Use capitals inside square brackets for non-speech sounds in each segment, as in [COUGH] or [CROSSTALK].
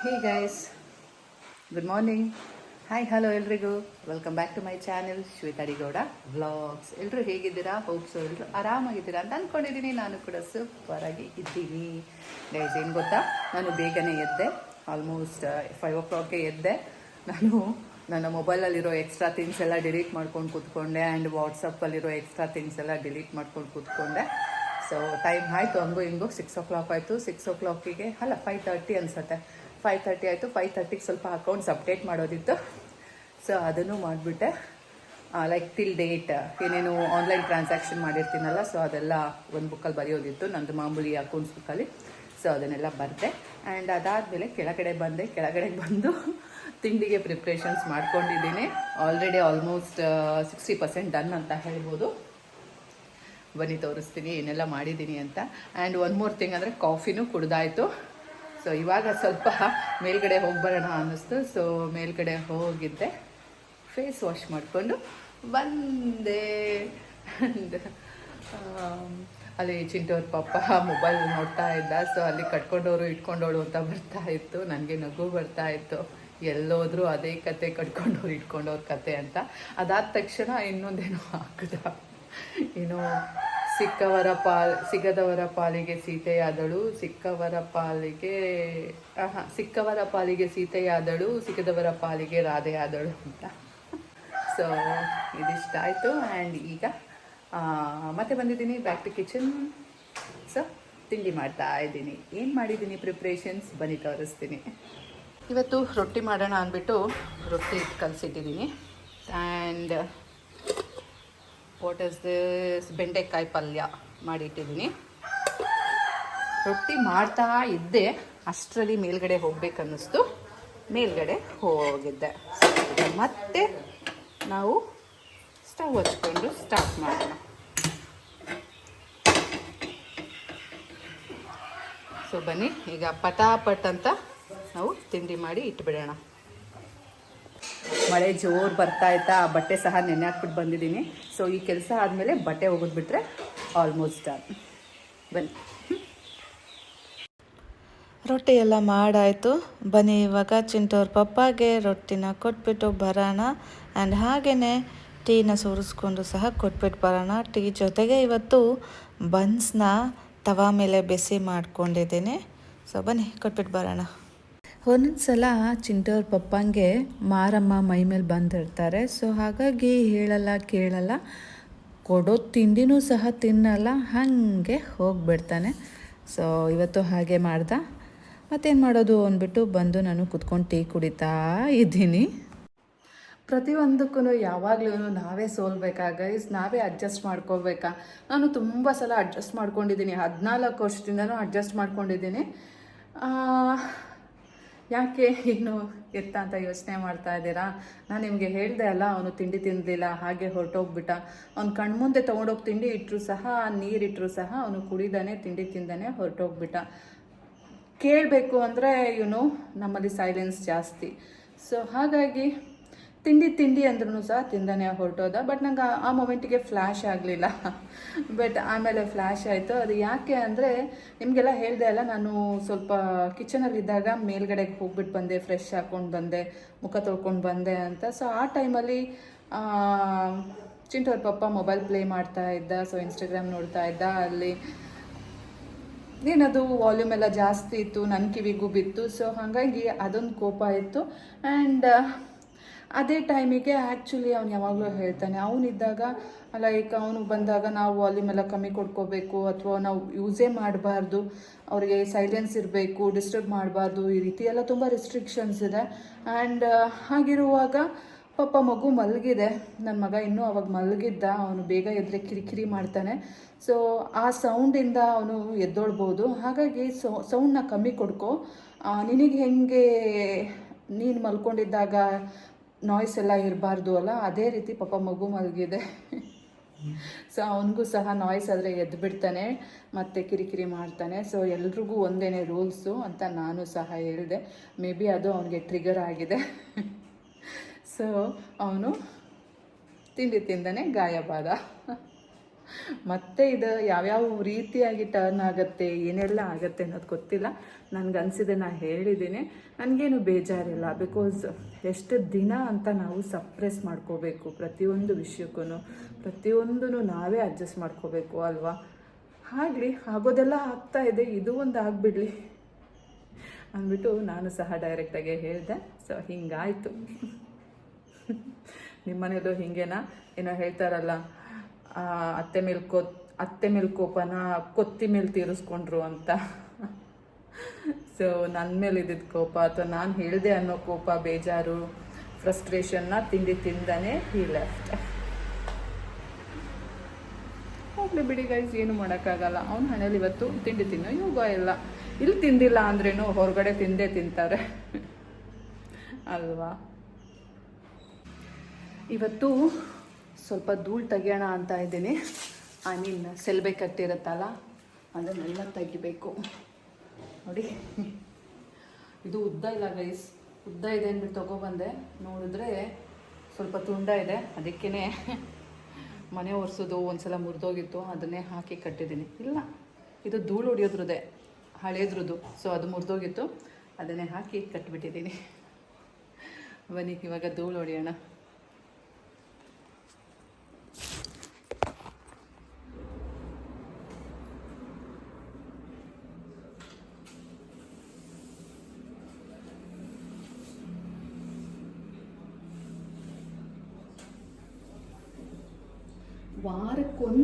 Hey guys good morning hi hello ಎಲ್ರಿಗೂ. Welcome back to my channel Shweta D Gowda vlogs ಎಲ್ಲರೂ ಹೇಗಿದ್ದೀರಾ? ಹೋಪ್ಸು ಎಲ್ಲರೂ ಆರಾಮಾಗಿದ್ದೀರಾ ಅಂತ ಅಂದ್ಕೊಂಡಿದ್ದೀನಿ ನಾನು ಕೂಡ ಸೂಪರಾಗಿ ಇದ್ದೀನಿ. ಗೈಸ್ ಏನು ಗೊತ್ತಾ? ನಾನು ಬೇಗನೆ ಎದ್ದೆ. ಆಲ್ಮೋಸ್ಟ್ ಫೈವ್ ಓ ಕ್ಲಾಕ್ಗೆ ಎದ್ದೆ. ನಾನು ನನ್ನ ಮೊಬೈಲಲ್ಲಿರೋ ಎಕ್ಸ್ಟ್ರಾ ಥಿಂಗ್ಸ್ ಎಲ್ಲ ಡಿಲೀಟ್ ಮಾಡ್ಕೊಂಡು ಕೂತ್ಕೊಂಡೆ ಆ್ಯಂಡ್ ವಾಟ್ಸಪ್ಪಲ್ಲಿರೋ ಎಕ್ಸ್ಟ್ರಾ ಥಿಂಗ್ಸ್ ಎಲ್ಲ ಡಿಲೀಟ್ ಮಾಡ್ಕೊಂಡು ಕೂತ್ಕೊಂಡೆ. ಸೊ ಟೈಮ್ ಆಯಿತು, ಹಂಗು ಹಿಂಗು. ಸಿಕ್ಸ್ ಓ ಕ್ಲಾಕ್ ಆಯಿತು. ಸಿಕ್ಸ್ ಓ ಕ್ಲಾಕಿಗೆ ಅಲ್ಲ ಫೈವ್ ತರ್ಟಿ ಅನಿಸುತ್ತೆ. ಫೈವ್ ತರ್ಟಿ ಆಯಿತು. ಫೈವ್ ತರ್ಟಿಗೆ ಸ್ವಲ್ಪ ಅಕೌಂಟ್ಸ್ ಅಪ್ಡೇಟ್ ಮಾಡೋದಿತ್ತು. ಸೊ ಅದನ್ನು ಮಾಡಿಬಿಟ್ಟೆ. ಲೈಕ್ ಟಿಲ್ ಡೇಟ್ ಏನೇನು ಆನ್ಲೈನ್ ಟ್ರಾನ್ಸಾಕ್ಷನ್ ಮಾಡಿರ್ತೀನಲ್ಲ ಸೊ ಅದೆಲ್ಲ ಒಂದು ಬುಕ್ಕಲ್ಲಿ ಬರೆಯೋದಿತ್ತು. ನಂದು ಮಾಮೂಲಿ ಅಕೌಂಟ್ಸ್ ಬುಕ್ಕಲ್ಲಿ ಸೊ ಅದನ್ನೆಲ್ಲ ಬರೆದೆ. ಆ್ಯಂಡ್ ಅದಾದಮೇಲೆ ಕೆಳಗಡೆ ಬಂದೆ. ಕೆಳಗಡೆ ಬಂದು ತಿಂಡಿಗೆ ಪ್ರಿಪ್ರೇಷನ್ಸ್ ಮಾಡ್ಕೊಂಡಿದ್ದೀನಿ. Already almost sixty percent done ಅಂತ ಹೇಳ್ಬೋದು. ಬನ್ನಿ, ತೋರಿಸ್ತೀನಿ, ಏನೆಲ್ಲ ಮಾಡಿದ್ದೀನಿ ಅಂತ. ಆ್ಯಂಡ್ ಒನ್ ಮೋರ್ ಥಿಂಗ್ ಅಂದರೆ ಕಾಫಿನೂ ಕುಡ್ದಾಯಿತು. ಸೊ ಇವಾಗ ಸ್ವಲ್ಪ ಮೇಲ್ಗಡೆ ಹೋಗಿ ಬರೋಣ ಅನ್ನಿಸ್ತು. ಸೊ ಮೇಲ್ಗಡೆ ಹೋಗಿದ್ದೆ. ಫೇಸ್ ವಾಶ್ ಮಾಡಿಕೊಂಡು ಬಂದೆ. ಆಮ್, ಅಲ್ಲಿ ಚಿಂಟೋರ್ ಪಾಪ ಮೊಬೈಲ್ ನೋಡ್ತಾ ಇದ್ದ. ಸೊ ಅಲ್ಲಿ ಕಟ್ಕೊಂಡವರು ಇಟ್ಕೊಂಡೋಳು ಅಂತ ಬರ್ತಾ ಇತ್ತು. ನನಗೆ ನಗು ಬರ್ತಾ ಇತ್ತು. ಎಲ್ಲೋದ್ರೂ ಅದೇ ಕತೆ ಕಟ್ಕೊಂಡವ್ರು ಇಟ್ಕೊಂಡವ್ರ ಕತೆ ಅಂತ. ಅದಾದ ತಕ್ಷಣ ಇನ್ನೊಂದೇನೋ ಹಾಕಿದ ಏನು ಸಿಕ್ಕವರ ಪಾಲ್, ಸಿಗದವರ ಪಾಲಿಗೆ ಸೀತೆಯಾದಳು, ಸಿಕ್ಕವರ ಪಾಲಿಗೆ, ಆಹಾ, ಸಿಕ್ಕವರ ಪಾಲಿಗೆ ಸೀತೆಯಾದಳು, ಸಿಗದವರ ಪಾಲಿಗೆ ರಾಧೆಯಾದಳು ಅಂತ. ಸೊ ಇದಿಷ್ಟಾಯಿತು ಆ್ಯಂಡ್ ಈಗ ಮತ್ತೆ ಬಂದಿದ್ದೀನಿ ಬ್ಯಾಕ್ ಟು ಕಿಚನ್ ಸೊ ತಿಂಡಿ ಮಾಡ್ತಾ ಇದ್ದೀನಿ. ಏನು ಮಾಡಿದ್ದೀನಿ ಪ್ರಿಪ್ರೇಷನ್ಸ್ ಬನ್ನಿ ತೋರಿಸ್ತೀನಿ. ಇವತ್ತು ರೊಟ್ಟಿ ಮಾಡೋಣ ಅಂದ್ಬಿಟ್ಟು ರೊಟ್ಟಿ ಕಲಸಿಟ್ಟಿದ್ದೀನಿ. ಆ್ಯಂಡ್ ವಾಟ್ ಇಸ್ ದಿಸ್ ಬೆಂಡೆಕಾಯಿ ಪಲ್ಯ ಮಾಡಿಟ್ಟಿದ್ದೀನಿ. ರೊಟ್ಟಿ ಮಾಡ್ತಾ ಇದ್ದೆ. ಅಷ್ಟರಲ್ಲಿ ಮೇಲ್ಗಡೆ ಹೋಗ್ಬೇಕನ್ನಿಸ್ತು. ಮೇಲ್ಗಡೆ ಹೋಗಿದ್ದೆ. ಮತ್ತೆ ನಾವು ಸ್ಟವ್ ಹಚ್ಕೊಂಡು ಸ್ಟಾರ್ಟ್ ಮಾಡೋಣ. ಸೊ ಬನ್ನಿ, ಈಗ ಪಟಾಪಟ್ ಅಂತ ನಾವು ತಿಂಡಿ ಮಾಡಿ ಇಟ್ಬಿಡೋಣ. ಮಳೆ ಜೋರು ಬರ್ತಾ ಇತ್ತಾ ಬಟ್ಟೆ ಸಹ ನೆನೆ ಹಾಕ್ಬಿಟ್ಟು ಬಂದಿದ್ದೀನಿ. ಸೊ ಈ ಕೆಲಸ ಆದಮೇಲೆ ಬಟ್ಟೆ ಹೋಗೋದ್ಬಿಟ್ರೆ ಆಲ್ಮೋಸ್ಟ್ ಡನ್ ಬನ್ನಿ. ರೊಟ್ಟಿ ಎಲ್ಲ ಮಾಡಾಯಿತು. ಬನ್ನಿ, ಇವಾಗ ಚಿಂಟೋರ್ ಪಪ್ಪಾಗೆ ರೊಟ್ಟಿನ ಕೊಟ್ಬಿಟ್ಟು ಬರೋಣ. ಆ್ಯಂಡ್ ಹಾಗೆಯೇ ಟೀನ ಸುರಿಸ್ಕೊಂಡು ಸಹ ಕೊಟ್ಬಿಟ್ಟು ಬರೋಣ. ಟೀ ಜೊತೆಗೆ ಇವತ್ತು ಬನ್ಸ್ನ ತವಾ ಮೇಲೆ ಬೆಸಿ ಮಾಡ್ಕೊಂಡಿದ್ದೀನಿ. ಸೊ ಬನ್ನಿ ಕೊಟ್ಬಿಟ್ಟು ಬರೋಣ. ಒಂದೊಂದು ಸಲ ಚಿಂಟವ್ರ ಪಪ್ಪಂಗೆ ಮಾರಮ್ಮ ಮೈ ಮೇಲೆ ಬಂದಿರ್ತಾರೆ. ಸೊ ಹಾಗಾಗಿ ಹೇಳಲ್ಲ, ಕೇಳಲ್ಲ. ಕೊಡೋ ತಿಂಡಿನೂ ಸಹ ತಿನ್ನಲ್ಲ, ಹಾಗೆ ಹೋಗ್ಬಿಡ್ತಾನೆ. ಸೊ ಇವತ್ತು ಹಾಗೆ ಮಾಡ್ದ. ಮತ್ತೇನು ಮಾಡೋದು ಅಂದ್ಬಿಟ್ಟು ಬಂದು ನಾನು ಕುತ್ಕೊಂಡು ಟೀ ಕುಡಿತಾ ಇದ್ದೀನಿ. ಪ್ರತಿಯೊಂದಕ್ಕೂ ಯಾವಾಗಲೂ ನಾವೇ ಸೋಲ್ಬೇಕಾ ಗೈಸ್ ನಾವೇ ಅಡ್ಜಸ್ಟ್ ಮಾಡ್ಕೋಬೇಕಾ ನಾನು ತುಂಬ ಸಲ ಅಡ್ಜಸ್ಟ್ ಮಾಡ್ಕೊಂಡಿದ್ದೀನಿ. ಹದಿನಾಲ್ಕು ವರ್ಷದಿಂದನೂ ಅಡ್ಜಸ್ಟ್ ಮಾಡ್ಕೊಂಡಿದ್ದೀನಿ. ಯಾಕೆ ಇನ್ನು ಎತ್ತ ಅಂತ ಯೋಚನೆ ಮಾಡ್ತಾ ಇದ್ದೀರಾ? ನಾನು ನಿಮಗೆ ಹೇಳಿದೆ ಅಲ್ಲ, ಅವನು ತಿಂಡಿ ತಿನ್ನಲಿಲ್ಲ ಹಾಗೆ ಹೊರಟೋಗ್ಬಿಟ್ಟ. ಅವ್ನು ಕಣ್ಮುಂದೆ ತೊಗೊಂಡೋಗಿ ತಿಂಡಿ ಇಟ್ಟರು ಸಹ ನೀರಿಟ್ಟರು ಸಹ, ಅವನು ಕುಡಿದಾನೆ, ತಿಂಡಿ ತಿಂದಾನೆ, ಹೊರಟೋಗ್ಬಿಟ್ಟ. ಕೇಳಬೇಕು ಅಂದರೆ ಇವನು ನಮ್ಮಲ್ಲಿ ಸೈಲೆನ್ಸ್ ಜಾಸ್ತಿ. ಸೊ ಹಾಗಾಗಿ ತಿಂಡಿ ತಿಂಡಿ ಅಂದ್ರೂ ಸಹ ತಿಂದಾನೆ ಹೊರಟೋದ. ಬಟ್ ನಂಗೆ ಆ- ಮೊಮೆಂಟಿಗೆ ಫ್ಲ್ಯಾಶ್ ಆಗಲಿಲ್ಲ. ಬಟ್ ಆಮೇಲೆ ಫ್ಲ್ಯಾಶ್ ಆಯಿತು. ಅದು ಯಾಕೆ ಅಂದರೆ, ನಿಮಗೆಲ್ಲ ಹೇಳಿದೆ ಅಲ್ಲ, ನಾನು ಸ್ವಲ್ಪ ಕಿಚನಲ್ಲಿದ್ದಾಗ ಮೇಲ್ಗಡೆಗೆ ಹೋಗ್ಬಿಟ್ಟು ಬಂದೆ ಫ್ರೆಶ್ ಹಾಕ್ಕೊಂಡು ಬಂದೆ, ಮುಖ ತೊಳ್ಕೊಂಡು ಬಂದೆ ಅಂತ. ಸೊ ಆ ಟೈಮಲ್ಲಿ ಚಿಂಟು ಅವ್ರ ಪಪ್ಪ ಮೊಬೈಲ್ ಪ್ಲೇ ಮಾಡ್ತಾ ಇದ್ದ ಸೊ ಇನ್ಸ್ಟಾಗ್ರಾಮ್ ನೋಡ್ತಾ ಇದ್ದ. ಅಲ್ಲಿ ಏನದು ವಾಲ್ಯೂಮ್ ಎಲ್ಲ ಜಾಸ್ತಿ ಇತ್ತು ನನ್ನ ಕಿವಿಗೂ ಬಿತ್ತು. ಸೊ ಹಾಗಾಗಿ ಅದೊಂದು ಕೋಪ ಇತ್ತು. ಆ್ಯಂಡ್ ಅದೇ ಟೈಮಿಗೆ ಆ್ಯಕ್ಚುಲಿ ಅವ್ನು ಯಾವಾಗಲೂ ಹೇಳ್ತಾನೆ. ಅವನಿದ್ದಾಗ ಲೈಕ್ ಅವನು ಬಂದಾಗ ನಾವು ವಾಲ್ಯೂಮ್ ಎಲ್ಲ ಕಮ್ಮಿ ಕೊಡ್ಕೋಬೇಕು ಅಥವಾ ನಾವು ಯೂಸೇ ಮಾಡಬಾರ್ದು. ಅವರಿಗೆ ಸೈಲೆನ್ಸ್ ಇರಬೇಕು ಡಿಸ್ಟರ್ಬ್ ಮಾಡಬಾರ್ದು. ಈ ರೀತಿ ಎಲ್ಲ ತುಂಬ ರಿಸ್ಟ್ರಿಕ್ಷನ್ಸ್ ಇದೆ. ಆ್ಯಂಡ್ ಹಾಗಿರುವಾಗ ಪಾಪ ಮಗು ಮಲಗಿದೆ. ನನ್ನ ಮಗ ಇನ್ನೂ ಅವಾಗ ಮಲಗಿದ್ದ. ಅವನು ಬೇಗ ಎದ್ರೆ ಕಿರಿಕಿರಿ ಮಾಡ್ತಾನೆ. ಸೊ ಆ ಸೌಂಡಿಂದ ಅವನು ಎದ್ದೊಳ್ಬೋದು. ಹಾಗಾಗಿ ಸೌ ಸೌಂಡನ್ನ ಕಮ್ಮಿ ಕೊಡ್ಕೊ. ನಿನಗೆ ಹೆಂಗೆ ನೀನು ಮಲ್ಕೊಂಡಿದ್ದಾಗ ನಾಯ್ಸ್ ಎಲ್ಲ ಇರಬಾರ್ದು ಅಲ್ಲ? ಅದೇ ರೀತಿ ಪಾಪ ಮಗು ಮಲಗಿದೆ. ಸೊ ಅವನಿಗೂ ಸಹ ನಾಯ್ಸ್ ಆದರೆ ಎದ್ದು ಬಿಡ್ತಾನೆ, ಮತ್ತು ಕಿರಿಕಿರಿ ಮಾಡ್ತಾನೆ. ಸೊ ಎಲ್ರಿಗೂ ಒಂದೇನೇ ರೂಲ್ಸು ಅಂತ ನಾನು ಸಹ ಹೇಳಿದೆ. ಮೇ ಬಿ ಅದು ಅವನಿಗೆ ಟ್ರಿಗರ್ ಆಗಿದೆ. ಸೊ ಅವನು ತಿಂಡಿ ತಿಂದನೆ ಗಾಯಬಾದ. ಮತ್ತೆ ಇದು ಯಾವ್ಯಾವ ರೀತಿಯಾಗಿ ಟರ್ನ್ ಆಗುತ್ತೆ, ಏನೆಲ್ಲ ಆಗುತ್ತೆ ಅನ್ನೋದು ಗೊತ್ತಿಲ್ಲ. ನನಗೆ ಅನಿಸಿದೆ ನಾನು ಹೇಳಿದ್ದೀನಿ. ನನಗೇನು ಬೇಜಾರಿಲ್ಲ. ಬಿಕಾಸ್ ಎಷ್ಟು ದಿನ ಅಂತ ನಾವು ಸಪ್ರೆಸ್ ಮಾಡ್ಕೋಬೇಕು. ಪ್ರತಿಯೊಂದು ವಿಷಯಕ್ಕೂ ಪ್ರತಿಯೊಂದೂ ನಾವೇ ಅಡ್ಜಸ್ಟ್ ಮಾಡ್ಕೋಬೇಕು ಅಲ್ವಾ? ಆಗಲಿ, ಆಗೋದೆಲ್ಲ ಆಗ್ತಾ ಇದೆ. ಇದು ಒಂದು ಆಗಿಬಿಡ್ಲಿ ಅಂದ್ಬಿಟ್ಟು ನಾನು ಸಹ ಡೈರೆಕ್ಟಾಗಿ ಹೇಳಿದೆ. ಸೊ ಹಿಂಗಾಯಿತು. [LAUGHS] ನಿಮ್ಮನೇಲೂ ಹಿಂಗೇನಾ? ಏನೋ ಹೇಳ್ತಾರಲ್ಲ ಅತ್ತೆ ಮೇಲೆ ಕೊ, ಅತ್ತೆ ಮೇಲೆ ಕೋಪನ ಕೊತ್ತಿ ಮೇಲೆ ತೀರಿಸ್ಕೊಂಡ್ರು ಅಂತ. ಸೊ ನನ್ನ ಮೇಲೆ ಇದ್ದಿದ್ದ ಕೋಪ ಅಥವಾ ನಾನು ಹೇಳಿದೆ ಅನ್ನೋ ಕೋಪ, ಬೇಜಾರು ಫ್ರಸ್ಟ್ರೇಷನ್ನ ತಿಂಡಿ ತಿಂದನೆ ಹೀ ಲೆಫ್ಟ್ ಹೋಗ್ಲಿ ಬಿಡಿ ಗೈಸ್ ಏನು ಮಾಡೋಕ್ಕಾಗಲ್ಲ. ಅವ್ನ ಹಣೆಯಲ್ಲಿ ಇವತ್ತು ತಿಂಡಿ ತಿನ್ನೋ ಯೋಗ ಇಲ್ಲ. ಇಲ್ಲಿ ತಿಂದಿಲ್ಲ ಅಂದ್ರೇನು ಹೊರಗಡೆ ತಿಂದೇ ತಿಂತಾರೆ. ಅಲ್ವಾ? ಇವತ್ತು ಸ್ವಲ್ಪ ಧೂಳು ತೆಗಿಯೋಣ ಅಂತ ಇದ್ದೀನಿ. ಐ ಮೀನ್ ಸೆಲ್ಬೆ ಕಟ್ಟಿರುತ್ತಲ್ಲ, ಅದನ್ನೆಲ್ಲ ತೆಗಿಬೇಕು. ನೋಡಿ. ಇದು ಉದ್ದ ಇಲ್ಲ ಗೈಸ್ ಉದ್ದ ಇದೆ ಅಂದ್ಬಿಟ್ಟು ತೊಗೊಬಂದೆ. ನೋಡಿದ್ರೆ ಸ್ವಲ್ಪ ತುಂಡ ಇದೆ. ಅದಕ್ಕೇ ಮನೆ ಒರೆಸೋದು, ಒಂದ್ಸಲ ಮುರಿದೋಗಿತ್ತು. ಅದನ್ನೇ ಹಾಕಿ ಕಟ್ಟಿದ್ದೀನಿ. ಇಲ್ಲ, ಇದು ಧೂಳು ಹೊಡಿಯೋದ್ರದ್ದೇ, ಹಳೇದ್ರದ್ದು. ಸೊ ಅದು ಮುರಿದೋಗಿತ್ತು. ಅದನ್ನೇ ಹಾಕಿ ಕಟ್ಟಿಬಿಟ್ಟಿದ್ದೀನಿ ಬನ್ನಿ, ಇವಾಗ ಧೂಳು ಹೊಡೆಯೋಣ.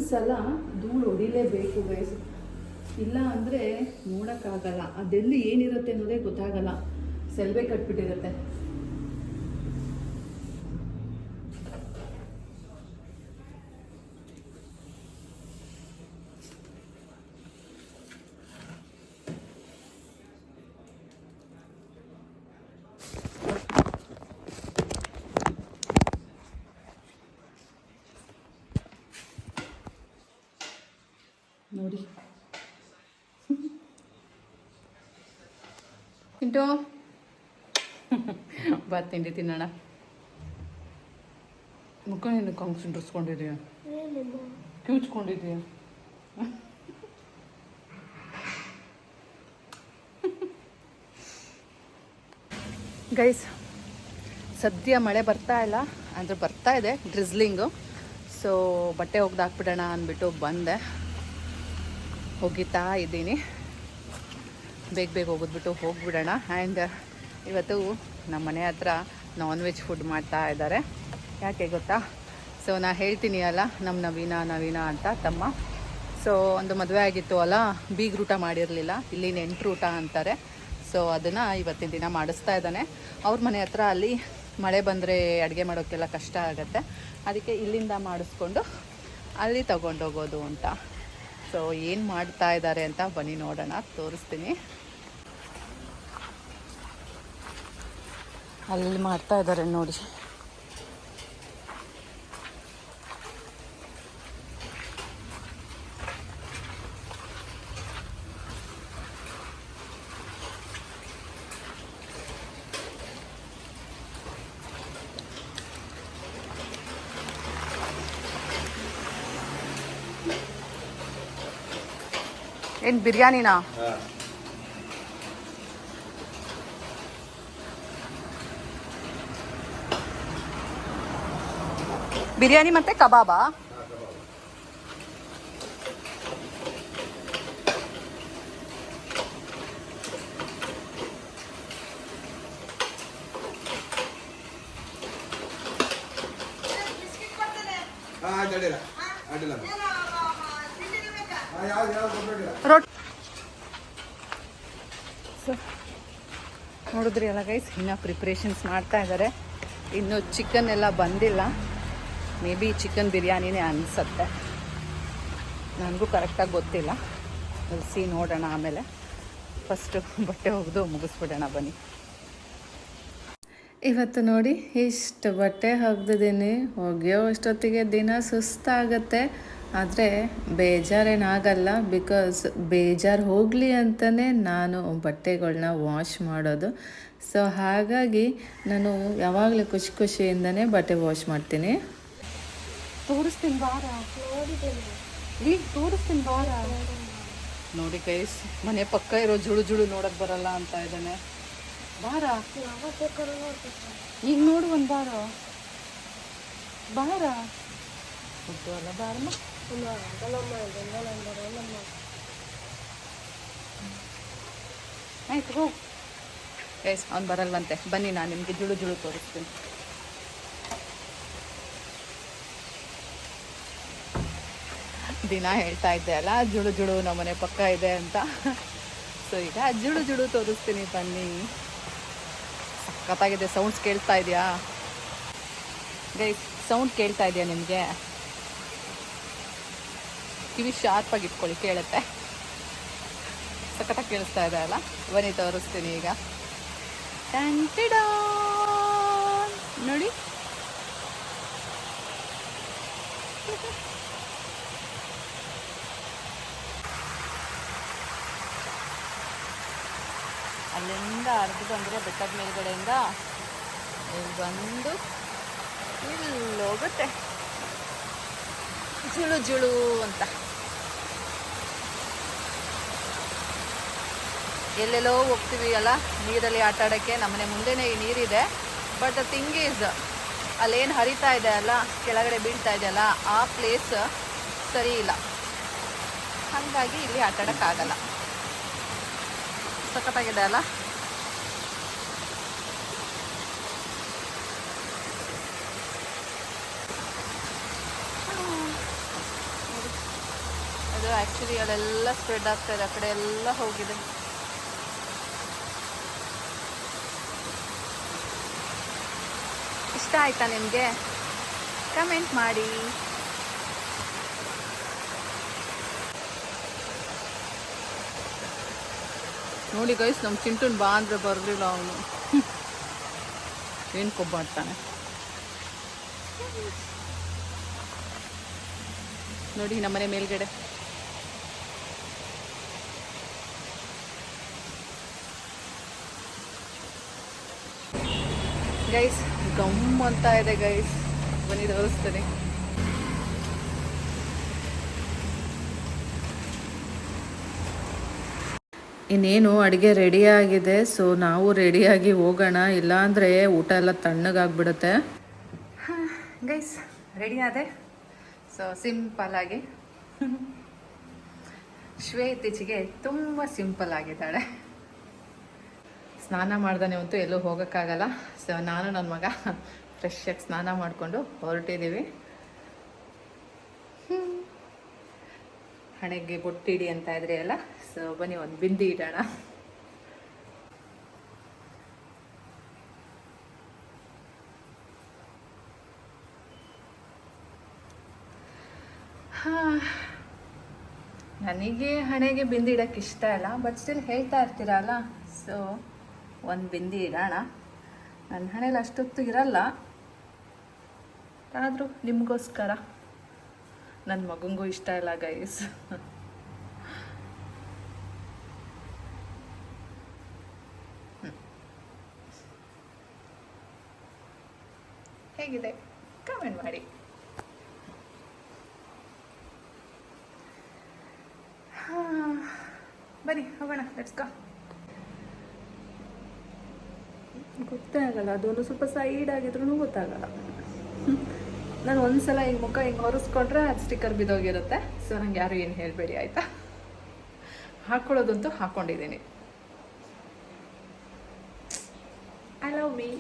ವಾರಕ್ಕೊಂದ್ಸಲ ಧೂಳು ಹೊಡಿಲೇಬೇಕು ಗೈಸ್ ಇಲ್ಲ ಅಂದರೆ ನೋಡೋಕ್ಕಾಗಲ್ಲ. ಅದೆಲ್ಲಿ ಏನಿರುತ್ತೆ ಅನ್ನೋದೇ ಗೊತ್ತಾಗಲ್ಲ. ಸೆಲ್ವೆ ಕಟ್ಬಿಟ್ಟಿರುತ್ತೆ. ನೋಡಿ. [LAUGHS] ಇಂಟು [LAUGHS] ಬಾ ತಿಂಡಿ ತಿನ್ನೋಣ. ಮುಖ ಏನು ಕಾನ್ಸಂಟ್ರಿಸ್ಕೊಂಡಿದೀಯ ಕ್ಯೂಚ್ಕೊಂಡಿದೀಯ? ಗೈಸ್ [LAUGHS] ಸದ್ಯ ಮಳೆ ಬರ್ತಾ ಇಲ್ಲ. ಅಂದರೆ ಬರ್ತಾ ಇದೆ ಡ್ರಿಸ್ಲಿಂಗು ಸೊ ಬಟ್ಟೆ ಒಗ್ದು ಹಾಕ್ಬಿಡೋಣ ಅಂದ್ಬಿಟ್ಟು ಬಂದೆ. ಹೋಗಿತಾ ಇದ್ದೀನಿ. ಬೇಗ ಬೇಗ ಹೋಗಿದ್ಬಿಟ್ಟು ಹೋಗಿಬಿಡೋಣ. ಆ್ಯಂಡ್ ಇವತ್ತು ನಮ್ಮ ಮನೆ ಹತ್ರ ನಾನ್ ವೆಜ್ ಫುಡ್ ಮಾಡ್ತಾ ಇದ್ದಾರೆ. ಯಾಕೆ ಗೊತ್ತಾ? ಸೊ ನಾ ಹೇಳ್ತೀನಿ ಅಲ್ಲ ನಮ್ಮ ನವೀನ ನವೀನ ಅಂತ ತಮ್ಮ. ಸೊ ಒಂದು ಮದುವೆ ಆಗಿತ್ತು ಅಲ್ಲ ಬೀಗ್ರೂಟ ಮಾಡಿರಲಿಲ್ಲ. ಇಲ್ಲಿ ನೆಂಟ್ರೂಟ ಅಂತಾರೆ. ಸೊ ಅದನ್ನು ಇವತ್ತಿನ ದಿನ ಮಾಡಿಸ್ತಾ ಇದ್ದಾನೆ. ಅವ್ರ ಮನೆ ಹತ್ರ ಅಲ್ಲಿ ಮಳೆ ಬಂದರೆ ಅಡುಗೆ ಮಾಡೋಕ್ಕೆಲ್ಲ ಕಷ್ಟ ಆಗುತ್ತೆ. ಅದಕ್ಕೆ ಇಲ್ಲಿಂದ ಮಾಡಿಸ್ಕೊಂಡು ಅಲ್ಲಿ ತಗೊಂಡೋಗೋದು ಅಂತ. ಸೊ ಏನು ಮಾಡ್ತಾ ಇದ್ದಾರೆ ಅಂತ ಬನ್ನಿ ನೋಡೋಣ ತೋರಿಸ್ತೀನಿ. ಅಲ್ಲಿ ಮಾಡ್ತಾ ಇದ್ದಾರೆ ನೋಡಿ. ಏನು ಬಿರಿಯಾನಿನಾ? ಬಿರಿಯಾನಿ ಮತ್ತೆ ಕಬಾಬಾ? ಹಾಂ ಆಯ್ತು ಅಡ್ಡಿಲ್ಲ ಅಡ್ಡಿಲ್ಲ ಸೊ ನೋಡಿದ್ರಿ ಎಲ್ಲ ಗೈಸ್ ಇನ್ನೂ ಪ್ರಿಪ್ರೇಷನ್ಸ್ ಮಾಡ್ತಾ ಇದ್ದಾರೆ ಇನ್ನು ಚಿಕನ್ ಎಲ್ಲ ಬಂದಿಲ್ಲ. ಮೇ ಬಿ ಚಿಕನ್ ಬಿರಿಯಾನಿನೇ ಅನಿಸತ್ತೆ. ನನಗೂ ಕರೆಕ್ಟಾಗಿ ಗೊತ್ತಿಲ್ಲ. ಸಿ ನೋಡೋಣ ಆಮೇಲೆ. ಫಸ್ಟು ಬಟ್ಟೆ ಒಗೆದು ಮುಗಿಸ್ಬಿಡೋಣ ಬನ್ನಿ. ಇವತ್ತು ನೋಡಿ ಇಷ್ಟು ಬಟ್ಟೆ ಒಗ್ದಿದ್ದೀನಿ. ಒಗೆಯೋ ಅಷ್ಟೊತ್ತಿಗೆ ದಿನ ಸುಸ್ತಾಗತ್ತೆ. ಆದರೆ ಬೇಜಾರೇನಾಗಲ್ಲ ಬಿಕಾಸ್ ಬೇಜಾರು ಹೋಗಲಿ ಅಂತಲೇ ನಾನು ಬಟ್ಟೆಗಳನ್ನ ವಾಶ್ ಮಾಡೋದು. ಸೊ ಹಾಗಾಗಿ ನಾನು ಯಾವಾಗಲೂ ಖುಷಿ ಖುಷಿಯಿಂದನೇ ಬಟ್ಟೆ ವಾಶ್ ಮಾಡ್ತೀನಿ. ತೋರಿಸ್ತೀನಿ ಬಾರ. ಈಗ ತೋರಿಸ್ತೀನಿ ಬಾರ. ನೋಡಿ ಕೈಸ್ ಮನೆ ಪಕ್ಕ ಇರೋ ಜುಳು ಜುಳು ನೋಡಕ್ ಬರಲ್ಲ ಅಂತ ಇದ್ದಾನೆ ಬಾರ? ಈಗ ನೋಡು ಒಂದು ಬಾರ. ಬಾರ? ಅಲ್ಲ ಬಾರಮ್ಮ ಆಯ್ತು, ಹೋಗು. ಎಸ್ ಅವ್ನು ಬರಲ್ವಂತೆ. ಬನ್ನಿ, ನಾನು ನಿಮಗೆ ಜುಳು ಜುಳು ತೋರಿಸ್ತೀನಿ. ದಿನ ಹೇಳ್ತಾ ಇದ್ದೆ ಅಲ್ಲ, ಜುಳು ಜುಳು ನಮ್ಮನೆ ಪಕ್ಕ ಇದೆ ಅಂತ. ಸೊ ಈಗ ಜುಳು ಜುಳು ತೋರಿಸ್ತೀನಿ, ಬನ್ನಿ. ಸಖತ್ತಾಗಿದೆ. ಸೌಂಡ್ಸ್ ಕೇಳ್ತಾ ಇದೆಯಾ? ಗೈ ಸೌಂಡ್ ಕೇಳ್ತಾ ಇದೆಯಾ ನಿಮಗೆ? ಕಿವಿ ಶಾರ್ಪಾಗಿ ಇಟ್ಕೊಳ್ಳಿ, ಕೇಳುತ್ತೆ? ಸಖತ್ತಾಗಿ ಕೇಳಿಸ್ತಾ ಇದೆ ಅಲ್ಲ? ಬನ್ನಿ, ತೋರಿಸ್ತೀನಿ ಈಗ. ನೋಡಿ. ಅಲ್ಲಿಂದ ಅರ್ಧ ಬಂದರೆ ಬೆಟ್ಟದ ಮೇಲ್ಗಡೆಯಿಂದ ಇಲ್ಲಿ ಬಂದು ಇಲ್ಲಿ ಹೋಗುತ್ತೆ. ಜುಳು ಜುಳು ಅಂತ. ಎಲ್ಲೆಲ್ಲೋ ಹೋಗ್ತೀವಿ ಅಲ್ಲ, ನೀರಲ್ಲಿ ಆಟ ಆಡೋಕ್ಕೆ ನಮ್ಮನೆ ಮುಂದೆನೇ ಈ ನೀರಿದೆ. ಬಟ್ ದ ಥಿಂಗ್ ಈಸ್ ಅಲ್ಲೇನು ಹರಿತಾ ಇದೆ ಅಲ್ಲ, ಕೆಳಗಡೆ ಬೀಳ್ತಾ ಇದೆ ಅಲ್ಲ, ಆ ಪ್ಲೇಸ್ ಸರಿ ಇಲ್ಲ. ಹಾಗಾಗಿ ಇಲ್ಲಿ ಆಟ ಆಡೋಕ್ಕಾಗಲ್ಲ ಸಖತ್ತಾಗಿದೆ ಅಲ್ಲ? ಅದು ಆ್ಯಕ್ಚುಲಿ ಅಲ್ಲೆಲ್ಲ ಸ್ಪ್ರೆಡ್ ಆಗ್ತಾ ಇದೆ, ಆ ಕಡೆ ಎಲ್ಲ ಹೋಗಿದೆ. ಇಷ್ಟ ಆಯ್ತಾ ನಿಮಗೆ? ಕಮೆಂಟ್ ಮಾಡಿ. ನೋಡಿ ಗೈಸ್ ನಮ್ಮ ಚಿಂಟುನ್ ಬಾ ಅಂದ್ರೆ ಬರಲಿಲ್ಲ ಅವನು. ಏನು ಕೊಬ್ಬಾಡ್ತಾನೆ ನೋಡಿ ನಮ್ಮನೆ ಮೇಲ್ಗಡೆ. ಗೈಸ್ ಗಮ್ ಅಂತ ಇದೆ ಗೈಸ್ ಬನ್ನಿ ತೋರಿಸ್ತೀನಿ. ಇನ್ನೇನು ಅಡುಗೆ ರೆಡಿಯಾಗಿದೆ ಸೊ ನಾವು ರೆಡಿಯಾಗಿ ಹೋಗೋಣ. ಇಲ್ಲಾಂದರೆ ಊಟ ಎಲ್ಲ ತಣ್ಣಗಾಗ್ಬಿಡುತ್ತೆ. ಗೈಸ್ ರೆಡಿ ಆದೆ? ಸೊ ಸಿಂಪಲ್ ಆಗಿ. [LAUGHS] ಶ್ವೇ ಇತ್ತೀಚೆಗೆ ತುಂಬ ಸಿಂಪಲ್ ಆಗಿದ್ದಾಳೆ. ಸ್ನಾನ ಮಾಡ್ದಾನೆ ಅಂತೂ ಎಲ್ಲೂ ಹೋಗೋಕ್ಕಾಗಲ್ಲ ಸೊ ನಾನು ನನ್ನ ಮಗ ಫ್ರೆಶ್ಶಾಗಿ ಸ್ನಾನ ಮಾಡಿಕೊಂಡು ಹೊರಟಿದ್ದೀವಿ. ಹಣೆಗೆ ಬೊಟ್ಟಿಡಿ ಅಂತ ಇದ್ರೆ ಅಲ್ಲ ಸೊ ಬನ್ನಿ ಒಂದು ಬಿಂದಿ ಇಡೋಣ. ನನಗೆ ಹಣೆಗೆ ಬಿಂದಿ ಇಡಕ್ಕೆ ಇಷ್ಟ ಇಲ್ಲ ಬಟ್ ಸ್ಟಿಲ್ ಹೇಳ್ತಾ ಇರ್ತೀರಲ್ಲ ಸೊ ಒಂದು ಬಿಂದಿ ಇಡೋಣ ನನ್ನ ಹಣೆಯಲ್ಲಿ ಅಷ್ಟೊತ್ತು ಇರಲ್ಲ. ಆದರೂ ನಿಮಗೋಸ್ಕರ. ನನ್ನ ಮಗನಿಗೂ ಇಷ್ಟ ಇಲ್ಲ ಗೈಸ್ ಹೇಗಿದೆ? ಕಮೆಂಟ್ ಮಾಡಿ. ಬನ್ನಿ, ಹೋಗೋಣ ಲೆಟ್ಸ್ ಗೋ ಗೊತ್ತೇ ಆಗಲ್ಲ ಅದೊಂದು ಸ್ವಲ್ಪ ಸೈಡ್ ಆಗಿದ್ರು ಗೊತ್ತಾಗಲ್ಲ. ನಾನು ಒಂದ್ಸಲ ಹಿಂಗೆ ಮುಖ ಹಿಂಗೆ ಹೊರಿಸ್ಕೊಂಡ್ರೆ ಅದು ಸ್ಟಿಕ್ಕರ್ ಬಿದ್ದೋಗಿರುತ್ತೆ. ಸೊ ನಂಗೆ ಯಾರು ಏನು ಹೇಳಬೇಡಿ, ಆಯಿತಾ? ಹಾಕ್ಕೊಳ್ಳೋದಂತೂ ಹಾಕ್ಕೊಂಡಿದ್ದೀನಿ ಐ ಲವ್ ಮೀ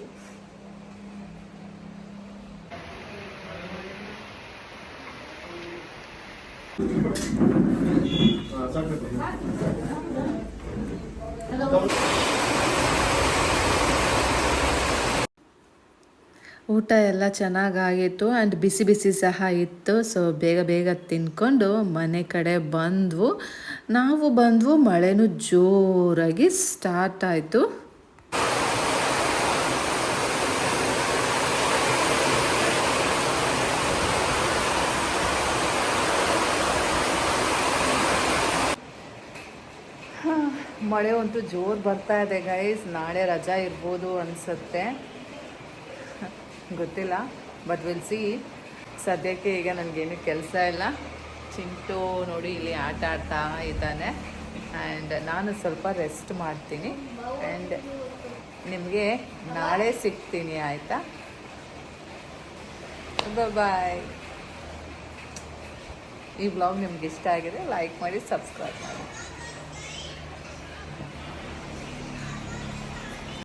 ಊಟ ಎಲ್ಲ ಚೆನ್ನಾಗಾಗಿತ್ತು ಆ್ಯಂಡ್ ಬಿಸಿ ಬಿಸಿ ಸಹ ಇತ್ತು. ಸೊ ಬೇಗ ಬೇಗ ತಿನ್ಕೊಂಡು ಮನೆ ಕಡೆ ಬಂದ್ವು. ನಾವು ಬಂದ್ವು ಮಳೆನೂ ಜೋರಾಗಿ ಸ್ಟಾರ್ಟ್ ಆಯಿತು. ಮಳೆ ಅಂತೂ ಜೋರು ಬರ್ತಾ ಇದೆ ಗೈಸ್ ನಾಳೆ ರಜಾ ಇರ್ಬೋದು ಅನಿಸುತ್ತೆ. ಗೊತ್ತಿಲ್ಲ ಬಟ್ ವಿಲ್ ಸಿ ಸದ್ಯಕ್ಕೆ ಈಗ ನನಗೇನು ಕೆಲಸ ಇಲ್ಲ. ಚಿಂಟು ನೋಡಿ ಇಲ್ಲಿ ಆಟ ಆಡ್ತಾ ಇದ್ದಾನೆ. ಆ್ಯಂಡ್ ನಾನು ಸ್ವಲ್ಪ ರೆಸ್ಟ್ ಮಾಡ್ತೀನಿ. ಆ್ಯಂಡ್ ನಿಮಗೆ ನಾಳೆ ಸಿಗ್ತೀನಿ, ಆಯಿತಾ? ಬಾಯ್ ಈ ಬ್ಲಾಗ್ ನಿಮ್ಗೆ ಇಷ್ಟ ಆಗಿದೆ ಲೈಕ್ ಮಾಡಿ ಸಬ್ಸ್ಕ್ರೈಬ್ ಮಾಡಿ.